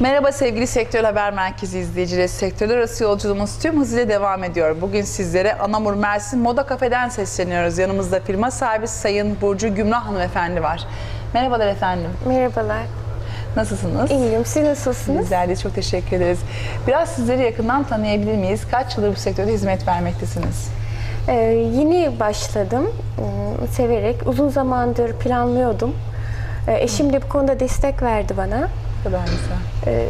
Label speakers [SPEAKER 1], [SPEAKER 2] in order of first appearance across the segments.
[SPEAKER 1] Merhaba sevgili Sektör Haber Merkezi izleyicileri. Sektörler arası yolculuğumuz tüm hızıyla devam ediyor. Bugün sizlere Anamur Mersin Moda Kafe'den sesleniyoruz. Yanımızda firma sahibi Sayın Burcu Gümrah Hanımefendi var. Merhabalar efendim.
[SPEAKER 2] Merhabalar.
[SPEAKER 1] Nasılsınız?
[SPEAKER 2] İyiyim. Siz nasılsınız?
[SPEAKER 1] Bizler de çok teşekkür ederiz. Biraz sizleri yakından tanıyabilir miyiz? Kaç yıldır bu sektörde hizmet vermektesiniz?
[SPEAKER 2] Ee, yeni başladım. Hmm, Severek. Uzun zamandır planlıyordum. Ee, eşim de bu konuda destek verdi bana.
[SPEAKER 1] Kadar güzel.
[SPEAKER 2] Ee,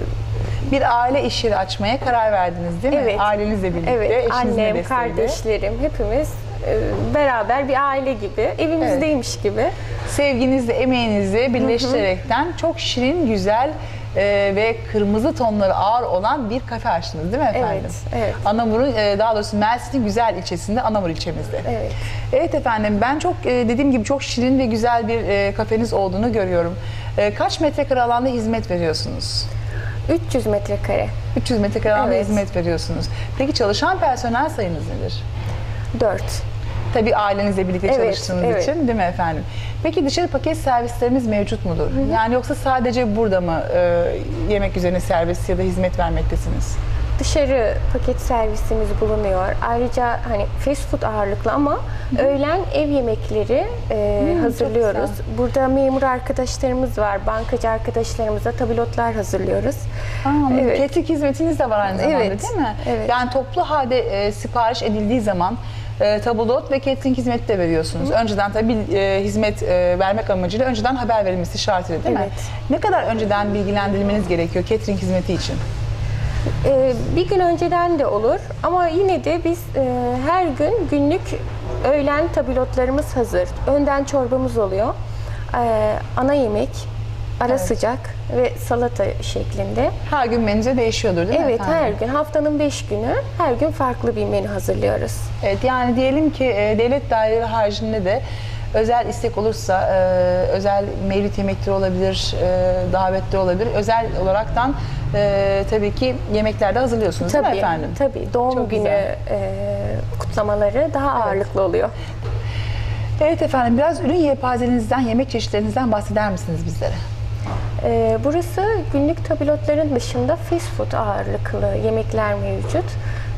[SPEAKER 1] Bir aile iş yeri açmaya karar verdiniz değil mi?
[SPEAKER 2] evet.
[SPEAKER 1] Ailenizle birlikte,
[SPEAKER 2] Evet.
[SPEAKER 1] eşinizin de
[SPEAKER 2] Annem,
[SPEAKER 1] desteğiyle.
[SPEAKER 2] kardeşlerim hepimiz e, beraber bir aile gibi, evimizdeymiş gibi.
[SPEAKER 1] sevginizle, emeğinizi birleştirerekten çok şirin, güzel e, ve kırmızı tonları ağır olan bir kafe açtınız değil mi efendim?
[SPEAKER 2] Evet, evet.
[SPEAKER 1] Anamur'un, e, daha doğrusu Mersin'in güzel ilçesinde, Anamur ilçemizde.
[SPEAKER 2] Evet.
[SPEAKER 1] Evet efendim, ben çok e, dediğim gibi çok şirin ve güzel bir e, kafeniz olduğunu görüyorum. E, Kaç metrekare alanda hizmet veriyorsunuz?
[SPEAKER 2] 300 metrekare.
[SPEAKER 1] 300 metrekare alanda
[SPEAKER 2] Evet.
[SPEAKER 1] hizmet veriyorsunuz. Peki çalışan personel sayınız nedir?
[SPEAKER 2] 4.
[SPEAKER 1] Tabii ailenizle birlikte
[SPEAKER 2] Evet,
[SPEAKER 1] çalıştığınız
[SPEAKER 2] evet.
[SPEAKER 1] için değil mi efendim? Peki dışarı paket servisleriniz mevcut mudur? Yani yoksa sadece burada mı e, yemek üzerine servis ya da hizmet vermektesiniz?
[SPEAKER 2] Dışarı paket servisimiz bulunuyor. Ayrıca hani fast food ağırlıklı ama öğlen ev yemekleri e,
[SPEAKER 1] çok
[SPEAKER 2] hazırlıyoruz.
[SPEAKER 1] güzel.
[SPEAKER 2] Burada memur arkadaşlarımız var, bankacı arkadaşlarımıza tabelotlar hazırlıyoruz.
[SPEAKER 1] Aa,
[SPEAKER 2] Evet.
[SPEAKER 1] Catering hizmetiniz de var aynı zamanda
[SPEAKER 2] Evet,
[SPEAKER 1] değil mi?
[SPEAKER 2] evet.
[SPEAKER 1] Yani toplu halde e, sipariş edildiği zaman e, tabulot ve catering hizmeti de veriyorsunuz. Önceden tabii e, hizmet e, vermek amacıyla önceden haber verilmesi şartıyla değil mi?
[SPEAKER 2] Evet.
[SPEAKER 1] Ne kadar önceden bilgilendirilmeniz gerekiyor catering hizmeti için?
[SPEAKER 2] E, bir gün önceden de olur ama yine de biz e, her gün günlük öğlen tabelotlarımız hazır. Önden çorbamız oluyor. E, ana yemek, ara sıcak ve salata şeklinde.
[SPEAKER 1] Her gün menüze değişiyordur değil mi
[SPEAKER 2] Evet
[SPEAKER 1] efendim?
[SPEAKER 2] her gün haftanın 5 günü her gün farklı bir menü hazırlıyoruz.
[SPEAKER 1] Evet yani diyelim ki e, devlet daireleri haricinde de özel istek olursa e, özel mevlüt yemekleri olabilir, e, davetleri olabilir. Özel olaraktan e, tabii ki yemeklerde hazırlıyorsunuz değil mi
[SPEAKER 2] Tabii
[SPEAKER 1] efendim?
[SPEAKER 2] tabii doğum
[SPEAKER 1] Çok
[SPEAKER 2] günü
[SPEAKER 1] güzel.
[SPEAKER 2] e, kutlamaları daha ağırlıklı oluyor.
[SPEAKER 1] Evet efendim biraz ürün yelpazenizden, yemek çeşitlerinizden bahseder misiniz bizlere?
[SPEAKER 2] E, burası günlük tabelotların dışında fast food ağırlıklı yemekler mevcut.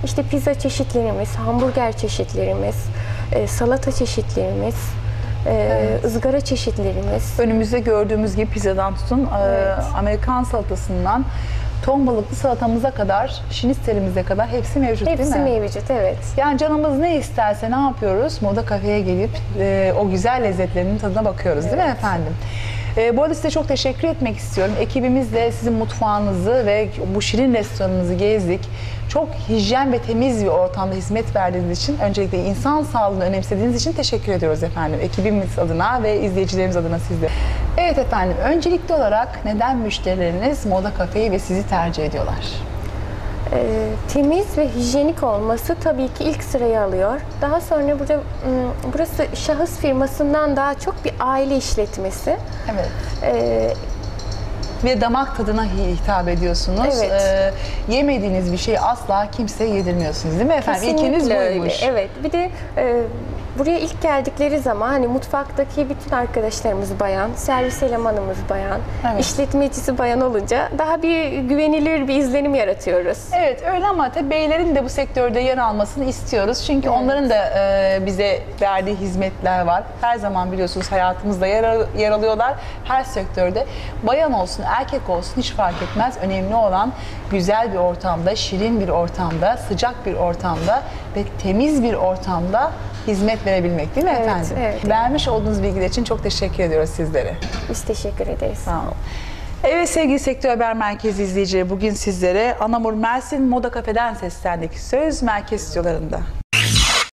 [SPEAKER 2] İşte pizza çeşitlerimiz, hamburger çeşitlerimiz, e, salata çeşitlerimiz, e, ızgara çeşitlerimiz.
[SPEAKER 1] Önümüzde gördüğümüz gibi pizzadan tutun, e,
[SPEAKER 2] Evet.
[SPEAKER 1] Amerikan salatasından ton balıklı salatamıza kadar, şinitzelimize kadar hepsi mevcut
[SPEAKER 2] Hepsi
[SPEAKER 1] değil mi?
[SPEAKER 2] mevcut evet.
[SPEAKER 1] Yani canımız ne isterse ne yapıyoruz? Moda kafeye gelip e, o güzel lezzetlerinin tadına bakıyoruz değil mi
[SPEAKER 2] Evet.
[SPEAKER 1] efendim? E, bu arada size çok teşekkür etmek istiyorum. Ekibimizle sizin mutfağınızı ve bu şirin restoranınızı gezdik. Çok hijyen ve temiz bir ortamda hizmet verdiğiniz için öncelikle insan sağlığını önemsediğiniz için teşekkür ediyoruz efendim. Ekibimiz adına ve izleyicilerimiz adına sizde. Evet efendim öncelikli olarak neden müşterileriniz Moda Kafe'yi ve sizi tercih ediyorlar?
[SPEAKER 2] E, temiz ve hijyenik olması tabii ki ilk sırayı alıyor. Daha sonra burada m, burası şahıs firmasından daha çok bir aile işletmesi.
[SPEAKER 1] Evet.
[SPEAKER 2] E,
[SPEAKER 1] ve damak tadına hi- hitap ediyorsunuz.
[SPEAKER 2] Evet.
[SPEAKER 1] Ee, yemediğiniz bir şeyi asla kimseye yedirmiyorsunuz değil mi efendim? İlkiniz
[SPEAKER 2] Kesinlikle öyle.
[SPEAKER 1] buymuş.
[SPEAKER 2] Evet. Bir de e, buraya ilk geldikleri zaman hani mutfaktaki bütün arkadaşlarımız bayan, servis elemanımız bayan,
[SPEAKER 1] Evet.
[SPEAKER 2] işletmecisi bayan olunca daha bir güvenilir bir izlenim yaratıyoruz.
[SPEAKER 1] Evet öyle ama tabii beylerin de bu sektörde yer almasını istiyoruz. Çünkü onların da e, bize verdiği hizmetler var. Her zaman biliyorsunuz hayatımızda yer, yer alıyorlar. Her sektörde bayan olsun erkek olsun hiç fark etmez. Önemli olan güzel bir ortamda, şirin bir ortamda, sıcak bir ortamda ve temiz bir ortamda hizmet verebilmek değil mi
[SPEAKER 2] Evet,
[SPEAKER 1] efendim?
[SPEAKER 2] evet.
[SPEAKER 1] Vermiş olduğunuz bilgiler için çok teşekkür ediyoruz sizlere.
[SPEAKER 2] Biz teşekkür ederiz.
[SPEAKER 1] Sağ olun. Evet sevgili Sektör Haber Merkezi izleyicileri bugün sizlere Anamur Mersin Moda Kafe'den seslendik. Söz merkez stüdyolarında.